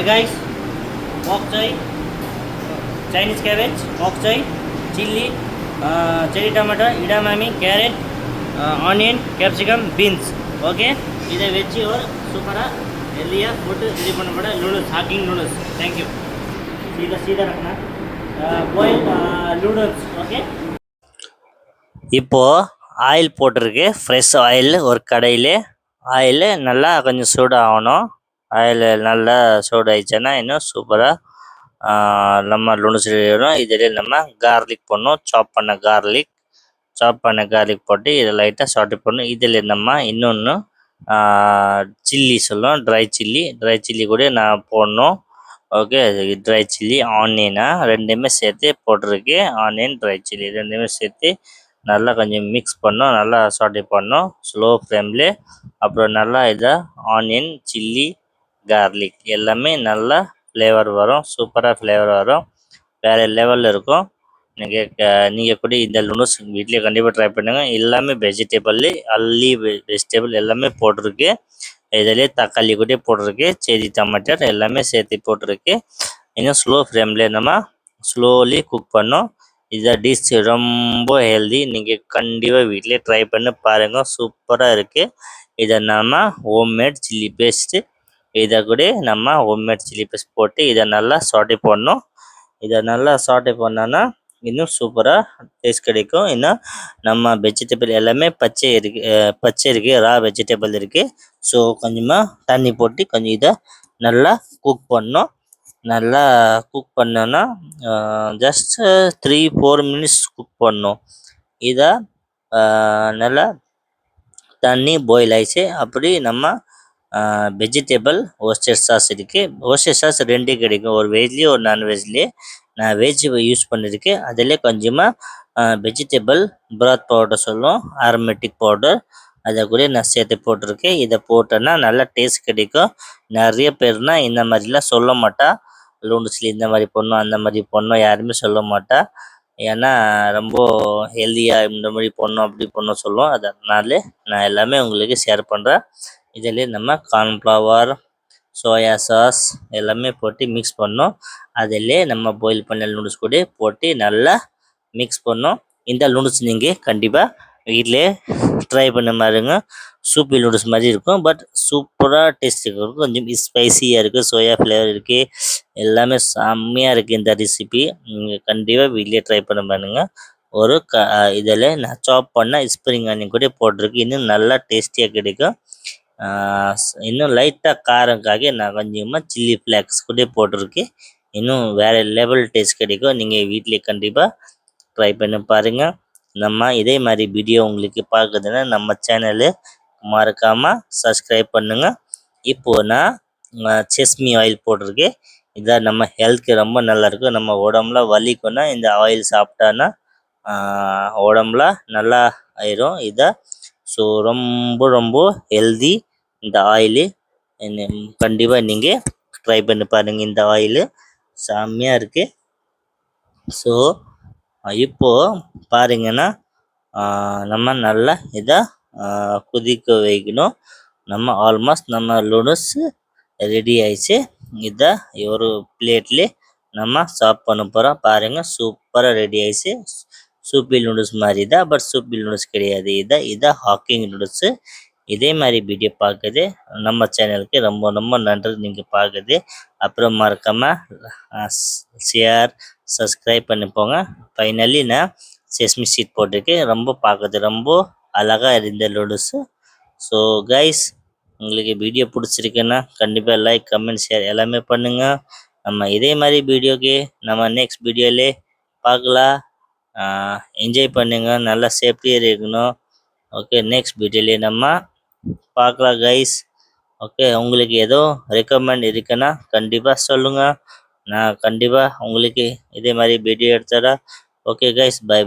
Hi guys, bok choy, Chinese cabbage, bok choy, chili, uh, cherry tomato, edamame, carrot, uh, onion, okay இதை வச்சு ஒரு சூப்பராக ஹெல்தியாக போட்டு ரெடி பண்ண பண்ணப்பட நூடுல்ஸ் ஹாக்கிங் நூடுல்ஸ் தேங்க்யூ சீதா சீதா ரखना பாயில் நூடுல்ஸ் ஓகே இப்போது ஆயில் போட்டிருக்கு. ஃப்ரெஷ் ஆயில் ஒரு கடையில். ஆயில் நல்லா கொஞ்சம் சூடாகணும். ஆயில் நல்லா சூடாயிடுச்சுன்னா இன்னும் சூப்பராக நம்ம நூடுல்ஸ் வரும். இதில் நம்ம கார்லிக் போடணும். சாப் பண்ண கார்லிக் சாப் பண்ண கார்லிக் போட்டு இதை லைட்டாக சாட்டி போடணும். இதில் நம்ம இன்னொன்று சில்லி சொல்லுவோம். ட்ரை சில்லி ட்ரை சில்லி கூட நான் போடணும். ஓகே ட்ரை சில்லி ஆனியனா ரெண்டுமே சேர்த்து போட்டிருக்கு. ஆனியன் ட்ரை சில்லி ரெண்டுமே சேர்த்து நல்லா கொஞ்சம் மிக்ஸ் பண்ணோம் நல்லா சாட்டி பண்ணோம் ஸ்லோ ஃப்ளேமில் அப்புறம் நல்லா இதை ஆனியன் சில்லி கார்லிக் எல்லாமே நல்லா ஃப்ளேவர் வரும். சூப்பராக ஃப்ளேவர் வரும். வேறு லெவலில் இருக்கும். நீங்கள் நீங்கள் கூட இந்த நூடுல்ஸ் வீட்லேயே கண்டிப்பாக ட்ரை பண்ணுங்கள் எல்லாமே வெஜிடபிள் அல்லி வெஜிடபிள் எல்லாமே போட்டிருக்கு. இதிலே தக்காளி கூட போட்டிருக்கு. செடி டமாட்டர் எல்லாமே சேர்த்து போட்டிருக்கு. இன்னும் ஸ்லோ ஃப்ளேமில் நம்ம ஸ்லோலி குக் பண்ணோம். இந்த டிஷ் ரொம்ப ஹெல்தி நீங்கள் கண்டிப்பாக வீட்டிலே ட்ரை பண்ணி பாருங்கள் சூப்பராக இருக்குது இதை நம்ம ஹோம்மேட் சில்லி பேஸ்ட்டு இதை கூட நம்ம ஹோம்மேட் சில்லி பேஸ்ட் போட்டு இதை நல்லா சாட்டி போடணும். இதை நல்லா சாட்டை பண்ணோன்னா இன்னும் சூப்பராக டேஸ்ட் கிடைக்கும். இன்னும் நம்ம வெஜிடபிள் எல்லாமே பச்சை இருக்கு பச்சை இருக்குது ரா வெஜிடபிள் இருக்குது ஸோ கொஞ்சமாக தண்ணி போட்டு கொஞ்சம் இதை நல்லா குக் பண்ணணும். நல்லா குக் பண்ணோன்னா just three four minutes cook பண்ணும் இதை நல்லா தண்ணி பாயில் ஆயிடுச்சு. அப்படி நம்ம வெஜிடபிள் ஓஸ்டர் சாஸ் இருக்குது ஓஸ்டர் சாஸ் ரெண்டே கிடைக்கும். ஒரு வெஜ்லேயே ஒரு நான்வெஜ்லேயே நான் வெஜ் யூஸ் பண்ணியிருக்கேன் அதிலே கொஞ்சமாக வெஜிடபிள் பிராத் பவுடர் சொல்லுவோம் ஆரோமேட்டிக் பவுடர் அதை கூட நான் சேர்த்து போட்டிருக்கேன். இதை போட்டேன்னா நல்லா டேஸ்ட் கிடைக்கும். நிறைய பேர்னா இந்த மாதிரிலாம் சொல்ல மாட்டா. லூண்டுஸில் இந்த மாதிரி பொண்ணும் அந்த மாதிரி பொண்ணும் யாருமே சொல்ல மாட்டா. ஏன்னா ரொம்ப ஹெல்த்தியாக இந்த மாதிரி பொண்ணும் அப்படி பொண்ணும் சொல்லுவோம் அதனால நான் எல்லாமே உங்களுக்கு ஷேர் பண்ணுறேன் இதில் நம்ம கார்ன்ஃப்ளவர் சோயா சாஸ் எல்லாமே போட்டு மிக்ஸ் பண்ணோம். அதிலே நம்ம பாயில் பண்ண நூடுல்ஸ் கூட போட்டு நல்லா மிக்ஸ் பண்ணோம். இந்த நூடுல்ஸ் நீங்கள் கண்டிப்பாக வீட்டிலே ட்ரை பண்ண மாதிரிங்க. சூப்பி நூடுல்ஸ் மாதிரி இருக்கும். பட் சூப்பராக டேஸ்ட் இருக்கும். கொஞ்சம் ஸ்பைசியாக இருக்குது சோயா ஃப்ளேவர் இருக்குது எல்லாமே செம்மையாக இருக்குது இந்த ரெசிபி நீங்கள் கண்டிப்பாக வீட்லேயே ட்ரை பண்ண பாருங்க ஒரு க இதில் நான் சாப் பண்ண ஸ்ப்ரிங் ஆனியன் கூட போட்டிருக்கு. இன்னும் நல்லா டேஸ்டியாக கிடைக்கும். இன்னும் லைட்டாக காரம்காக நான் கொஞ்சமாக சில்லி ஃப்ளாக்ஸ் கூட போட்டிருக்கேன் இன்னும் வேற லெவல் டேஸ்ட் கிடைக்கும் நீங்கள் வீட்டிலே கண்டிப்பாக ட்ரை பண்ணி பாருங்க நம்ம இதே மாதிரி வீடியோ உங்களுக்கு பார்க்குதுன்னா நம்ம சேனலு மறக்காமல் சப்ஸ்கிரைப் பண்ணுங்க இப்போ நான் செஸ்மி ஆயில் போட்டிருக்கேன் இதான் நம்ம ஹெல்த்துக்கு ரொம்ப நல்லா இருக்கும் நம்ம உடம்புல வலிக்கும்னா இந்த ஆயில் சாப்பிட்டான்னா உடம்புல நல்லா ஆயிரும் இதை ஸோ ரொம்ப ரொம்ப ஹெல்தி இந்த ஆயிலு கண்டிப்பாக நீங்கள் ட்ரை பண்ணி பாருங்க. இந்த ஆயிலு செம்மையாக இருக்கு. ஸோ இப்போ பாருங்கன்னா நம்ம நல்லா இதை கொதிக்க வைக்கணும். நம்ம ஆல்மோஸ்ட் நம்ம லூடுஸ் ரெடி ஆயிடுச்சு. இதை ஒரு பிளேட்ல நம்ம சாப் பண்ண போகிறோம் பாருங்க சூப்பராக ரெடி ஆயிடுச்சு. சூப்பி நூடுல்ஸ் மாதிரி தான் பட் சூப்பி நூடுல்ஸ் கிடையாது. இதை இதை ஹாக்கிங் நூடுல்ஸு இதே மாதிரி வீடியோ பார்க்குது நம்ம சேனலுக்கு ரொம்ப ரொம்ப நன்றி நீங்கள் பார்க்குது அப்புறம் மறக்காமல் ஷேர் சப்ஸ்கிரைப் பண்ணி போங்க ஃபைனலி நான் செஸ்மி சீட் போட்டிருக்கேன். ரொம்ப பார்க்குறது ரொம்ப அழகாக இருந்த நூடுல்ஸு ஸோ கைஸ் உங்களுக்கு வீடியோ பிடிச்சிருக்குன்னா கண்டிப்பாக லைக் கமெண்ட் ஷேர் எல்லாமே பண்ணுங்க. நம்ம இதே மாதிரி வீடியோக்கு நம்ம நெக்ஸ்ட் வீடியோலே பார்க்கலாம். என்ஜாய் பண்ணுங்க. நல்லா சேஃப்டியாக இருக்கணும். ஓகே நெக்ஸ்ட் வீடியோலே நம்ம பார்க்கலாம் கைஸ் ஓகே உங்களுக்கு ஏதோ ரெக்கமெண்ட் இருக்குன்னா கண்டிப்பாக சொல்லுங்கள் நான் கண்டிப்பாக உங்களுக்கு இதே மாதிரி வீடியோ எடுத்துறேன். Okay guys bye